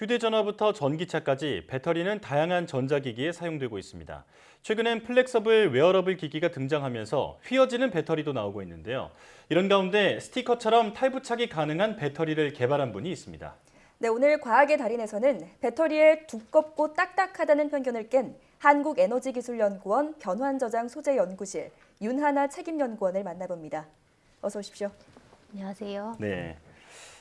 휴대전화부터 전기차까지 배터리는 다양한 전자기기에 사용되고 있습니다. 최근엔 플렉서블 웨어러블 기기가 등장하면서 휘어지는 배터리도 나오고 있는데요. 이런 가운데 스티커처럼 탈부착이 가능한 배터리를 개발한 분이 있습니다. 네, 오늘 과학의 달인에서는 배터리의 두껍고 딱딱하다는 편견을 깬 한국에너지기술연구원 변환저장 소재연구실 윤하나 책임연구원을 만나봅니다. 어서 오십시오. 안녕하세요. 네.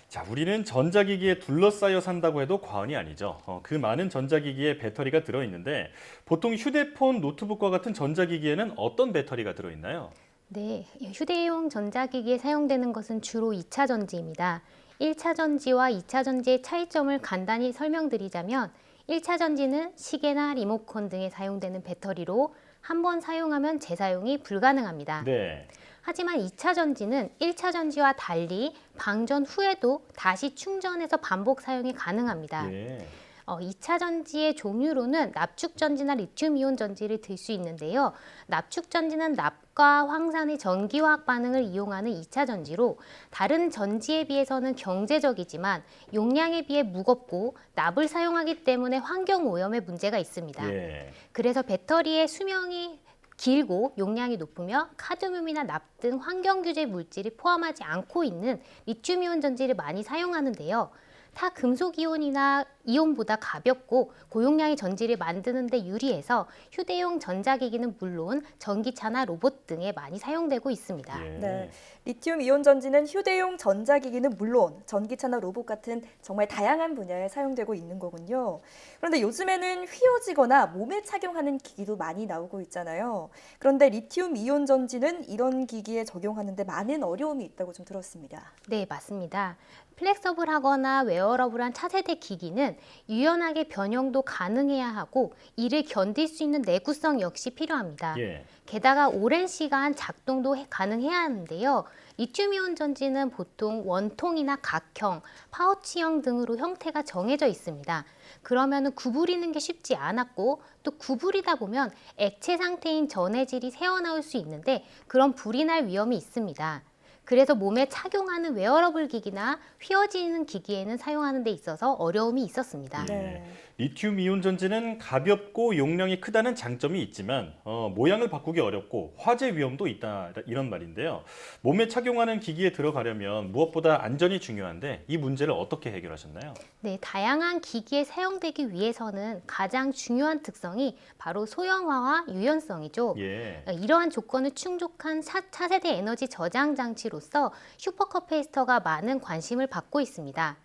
자, 우리는 전자기기에 둘러싸여 산다고 해도 과언이 아니죠. 어, 그 많은 전자기기에 배터리가 들어있는데 보통 휴대폰, 노트북과 같은 전자기기에는 어떤 배터리가 들어있나요? 네, 휴대용 전자기기에 사용되는 것은 주로 2차 전지입니다. 1차 전지와 2차 전지의 차이점을 간단히 설명드리자면 1차 전지는 시계나 리모컨 등에 사용되는 배터리로 한 번 사용하면 재사용이 불가능합니다. 네. 하지만 2차 전지는 1차 전지와 달리 방전 후에도 다시 충전해서 반복 사용이 가능합니다. 예. 어, 2차 전지의 종류로는 납축 전지나 리튬 이온 전지를 들 수 있는데요. 납축 전지는 납과 황산의 전기화학 반응을 이용하는 2차 전지로 다른 전지에 비해서는 경제적이지만 용량에 비해 무겁고 납을 사용하기 때문에 환경 오염에 문제가 있습니다. 예. 그래서 배터리의 수명이 길고 용량이 높으며 카드뮴이나 납 등 환경 규제 물질을 포함하지 않고 있는 리튬이온 전지를 많이 사용하는데요. 타 금속 이온이나 이온보다 가볍고 고용량의 전지를 만드는 데 유리해서 휴대용 전자기기는 물론 전기차나 로봇 등에 많이 사용되고 있습니다. 예. 네, 리튬 이온 전지는 휴대용 전자기기는 물론 전기차나 로봇 같은 정말 다양한 분야에 사용되고 있는 거군요. 그런데 요즘에는 휘어지거나 몸에 착용하는 기기도 많이 나오고 있잖아요. 그런데 리튬 이온 전지는 이런 기기에 적용하는데 많은 어려움이 있다고 좀 들었습니다. 네, 맞습니다. 플렉서블하거나 웨어러블한 차세대 기기는 유연하게 변형도 가능해야 하고 이를 견딜 수 있는 내구성 역시 필요합니다. 예. 게다가 오랜 시간 작동도 해- 가능해야 하는데요. 리튬이온 전지는 보통 원통이나 각형, 파우치형 등으로 형태가 정해져 있습니다. 그러면 구부리는 게 쉽지 않았고 또 구부리다 보면 액체 상태인 전해질이 새어나올 수 있는데 그런 불이 날 위험이 있습니다. 그래서 몸에 착용하는 웨어러블 기기나 휘어지는 기기에는 사용하는 데 있어서 어려움이 있었습니다. 예. 리튬 이온 전지는 가볍고 용량이 크다는 장점이 있지만 어, 모양을 바꾸기 어렵고 화재 위험도 있다 이런 말인데요. 몸에 착용하는 기기에 들어가려면 무엇보다 안전이 중요한데 이 문제를 어떻게 해결하셨나요? 네, 다양한 기기에 사용되기 위해서는 가장 중요한 특성이 바로 소형화와 유연성이죠. 예. 이러한 조건을 충족한 차, 차세대 에너지 저장 장치로서 슈퍼커페이스터가 많은 관심을 받고 있습니다.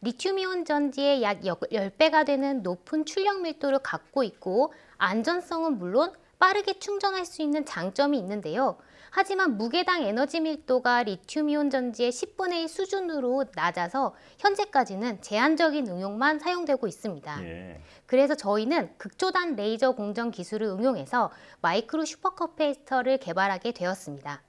리튬이온 전지의 약 10배가 되는 높은 출력 밀도를 갖고 있고 안전성은 물론 빠르게 충전할 수 있는 장점이 있는데요. 하지만 무게당 에너지 밀도가 리튬이온 전지의 10분의 1 수준으로 낮아서 현재까지는 제한적인 응용만 사용되고 있습니다. 예. 그래서 저희는 극초단 레이저 공정 기술을 응용해서 마이크로 슈퍼 커페이스터를 개발하게 되었습니다.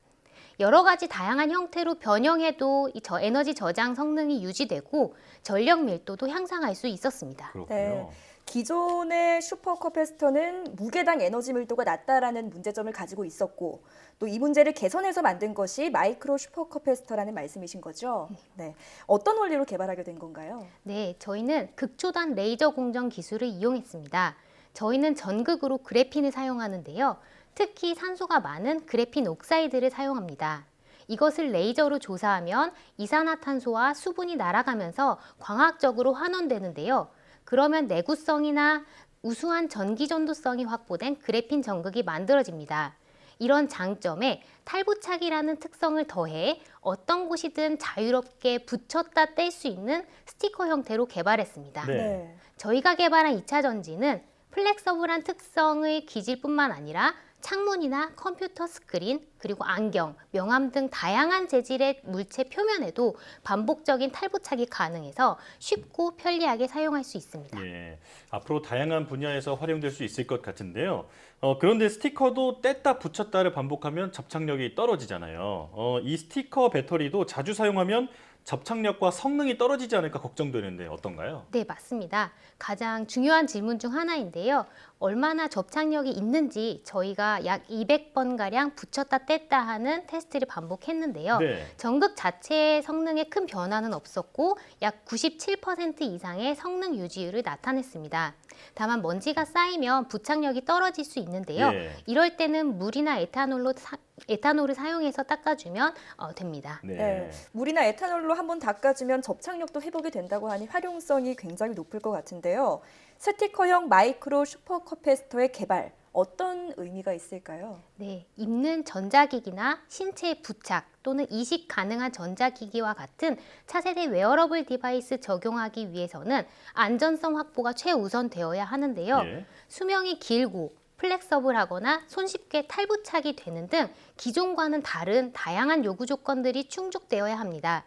여러 가지 다양한 형태로 변형해도 이저 에너지 저장 성능이 유지되고 전력 밀도도 향상할 수 있었습니다. 그렇군요. 네. 기존의 슈퍼커패스터는 무게당 에너지 밀도가 낮다라는 문제점을 가지고 있었고 또 이 문제를 개선해서 만든 것이 마이크로 슈퍼커패스터라는 말씀이신 거죠? 네. 어떤 원리로 개발하게 된 건가요? 네, 저희는 극초단 레이저 공정 기술을 이용했습니다. 저희는 전극으로 그래핀을 사용하는데요. 특히 산소가 많은 그래핀 옥사이드를 사용합니다. 이것을 레이저로 조사하면 이산화탄소와 수분이 날아가면서 광학적으로 환원되는데요. 그러면 내구성이나 우수한 전기 전도성이 확보된 그래핀 전극이 만들어집니다. 이런 장점에 탈부착이라는 특성을 더해 어떤 곳이든 자유롭게 붙였다 뗄 수 있는 스티커 형태로 개발했습니다. 네. 저희가 개발한 2차 전지는 플렉서블한 특성의 기질뿐만 아니라 창문이나 컴퓨터 스크린, 그리고 안경, 명암 등 다양한 재질의 물체 표면에도 반복적인 탈부착이 가능해서 쉽고 편리하게 사용할 수 있습니다. 예. 앞으로 다양한 분야에서 활용될 수 있을 것 같은데요. 어, 그런데 스티커도 뗐다 붙였다를 반복하면 접착력이 떨어지잖아요. 어, 이 스티커 배터리도 자주 사용하면 접착력과 성능이 떨어지지 않을까 걱정되는데 어떤가요? 네, 맞습니다. 가장 중요한 질문 중 하나인데요. 얼마나 접착력이 있는지 저희가 약 200번가량 붙였다 뗐다 하는 테스트를 반복했는데요. 네. 전극 자체의 성능에 큰 변화는 없었고 약 97% 이상의 성능 유지율을 나타냈습니다. 다만 먼지가 쌓이면 부착력이 떨어질 수 있는데요. 예. 이럴 때는 물이나 에탄올로 사, 에탄올을 사용해서 닦아주면 어, 됩니다. 네. 네. 물이나 에탄올로 한번 닦아주면 접착력도 회복이 된다고 하니 활용성이 굉장히 높을 것 같은데요. 스티커형 마이크로 슈퍼 커패스터의 개발 어떤 의미가 있을까요? 네, 입는 전자기기나 신체 부착 또는 이식 가능한 전자기기와 같은 차세대 웨어러블 디바이스 적용하기 위해서는 안전성 확보가 최우선 되어야 하는데요. 예. 수명이 길고 플렉서블 하거나 손쉽게 탈부착이 되는 등 기존과는 다른 다양한 요구 조건들이 충족되어야 합니다.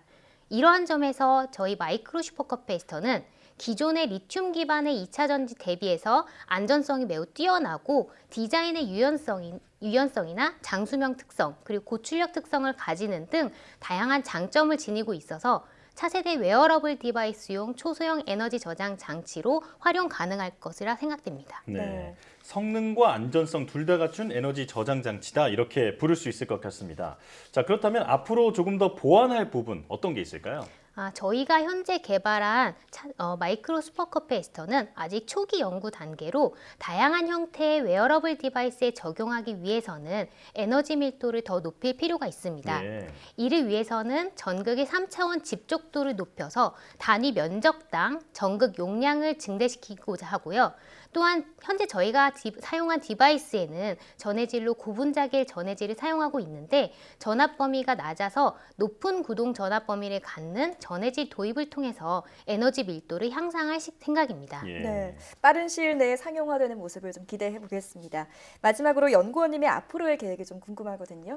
이러한 점에서 저희 마이크로 슈퍼커페이스터는 기존의 리튬 기반의 2차 전지 대비해서 안전성이 매우 뛰어나고 디자인의 유연성이, 유연성이나 장수명 특성 그리고 고출력 특성을 가지는 등 다양한 장점을 지니고 있어서 차세대 웨어러블 디바이스용 초소형 에너지 저장 장치로 활용 가능할 것이라 생각됩니다. 네. 네. 성능과 안전성 둘 다 갖춘 에너지 저장 장치다 이렇게 부를 수 있을 것 같습니다. 자 그렇다면 앞으로 조금 더 보완할 부분 어떤 게 있을까요? 아, 저희가 현재 개발한 차- 어, 마이크로 슈퍼커페이스터는 아직 초기 연구 단계로 다양한 형태의 웨어러블 디바이스에 적용하기 위해서는 에너지 밀도를 더 높일 필요가 있습니다. 예. 이를 위해서는 전극의 3차원 집적도를 높여서 단위 면적당 전극 용량을 증대시키고자 하고요. 또한 현재 저희가 디- 사용한 디바이스에는 전해질로 고분자계 전해질을 사용하고 있는데 전압 범위가 낮아서 높은 구동 전압 범위를 갖는 전해질 도입을 통해서 에너지 밀도를 향상할 시- 생각입니다. 예. 네, 빠른 시일 내에 상용화되는 모습을 좀 기대해 보겠습니다. 마지막으로 연구원님의 앞으로의 계획이 좀 궁금하거든요.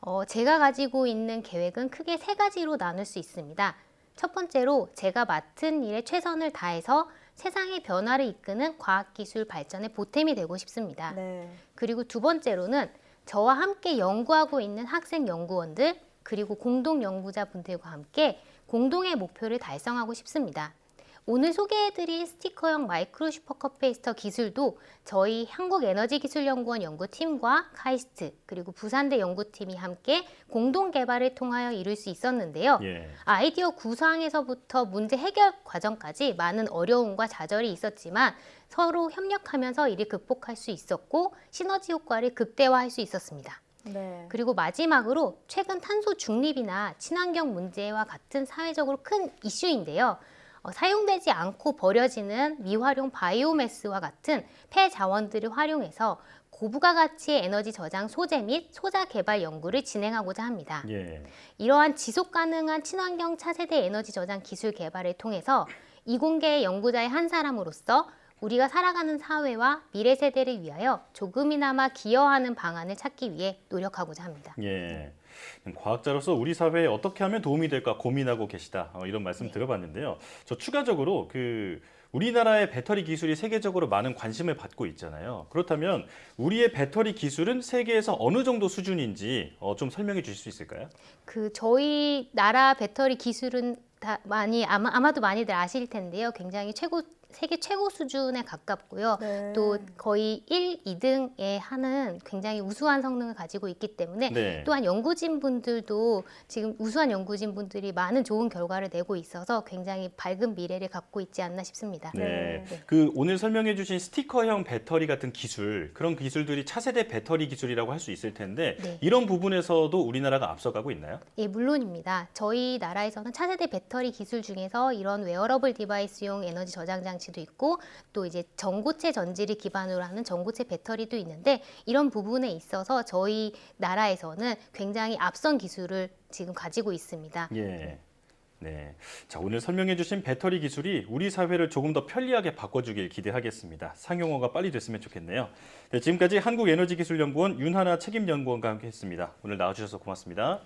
어, 제가 가지고 있는 계획은 크게 세 가지로 나눌 수 있습니다. 첫 번째로 제가 맡은 일에 최선을 다해서 세상의 변화를 이끄는 과학기술 발전의 보탬이 되고 싶습니다. 네. 그리고 두 번째로는 저와 함께 연구하고 있는 학생 연구원들 그리고 공동 연구자분들과 함께 공동의 목표를 달성하고 싶습니다. 오늘 소개해드릴 스티커형 마이크로 슈퍼컵 페이스터 기술도 저희 한국에너지기술연구원 연구팀과 카이스트 그리고 부산대 연구팀이 함께 공동 개발을 통하여 이룰 수 있었는데요. 예. 아이디어 구상에서부터 문제 해결 과정까지 많은 어려움과 좌절이 있었지만 서로 협력하면서 이를 극복할 수 있었고 시너지 효과를 극대화할 수 있었습니다. 네. 그리고 마지막으로 최근 탄소 중립이나 친환경 문제와 같은 사회적으로 큰 이슈인데요. 어, 사용되지 않고 버려지는 미활용 바이오매스와 같은 폐 자원들을 활용해서 고부가 가치의 에너지 저장 소재 및 소자 개발 연구를 진행하고자 합니다. 예. 이러한 지속 가능한 친환경 차세대 에너지 저장 기술 개발을 통해서 이공계 연구자의 한 사람으로서 우리가 살아가는 사회와 미래 세대를 위하여 조금이나마 기여하는 방안을 찾기 위해 노력하고자 합니다. 예. 과학자로서 우리 사회에 어떻게 하면 도움이 될까 고민하고 계시다 어, 이런 말씀 들어봤는데요. 저 추가적으로 그 우리나라의 배터리 기술이 세계적으로 많은 관심을 받고 있잖아요. 그렇다면 우리의 배터리 기술은 세계에서 어느 정도 수준인지 어, 좀 설명해 주실 수 있을까요? 그 저희 나라 배터리 기술은 다 많이 아마, 아마도 많이들 아실 텐데요. 굉장히 최고 세계 최고 수준에 가깝고요. 네. 또 거의 1, 2등에 하는 굉장히 우수한 성능을 가지고 있기 때문에 네. 또한 연구진 분들도 지금 우수한 연구진 분들이 많은 좋은 결과를 내고 있어서 굉장히 밝은 미래를 갖고 있지 않나 싶습니다. 네. 네. 그 오늘 설명해 주신 스티커형 배터리 같은 기술, 그런 기술들이 차세대 배터리 기술이라고 할 수 있을 텐데 네. 이런 부분에서도 우리나라가 앞서가고 있나요? 예, 물론입니다. 저희 나라에서는 차세대 배터리 기술 중에서 이런 웨어러블 디바이스용 에너지 저장 장치도 있고 또 이제 전고체 전지를 기반으로 하는 전고체 배터리도 있는데 이런 부분에 있어서 저희 나라에서는 굉장히 앞선 기술을 지금 가지고 있습니다. 예. 네. 자, 오늘 설명해 주신 배터리 기술이 우리 사회를 조금 더 편리하게 바꿔주길 기대하겠습니다. 상용화가 빨리 됐으면 좋겠네요. 네, 지금까지 한국에너지기술연구원 윤하나 책임연구원과 함께 했습니다. 오늘 나와주셔서 고맙습니다.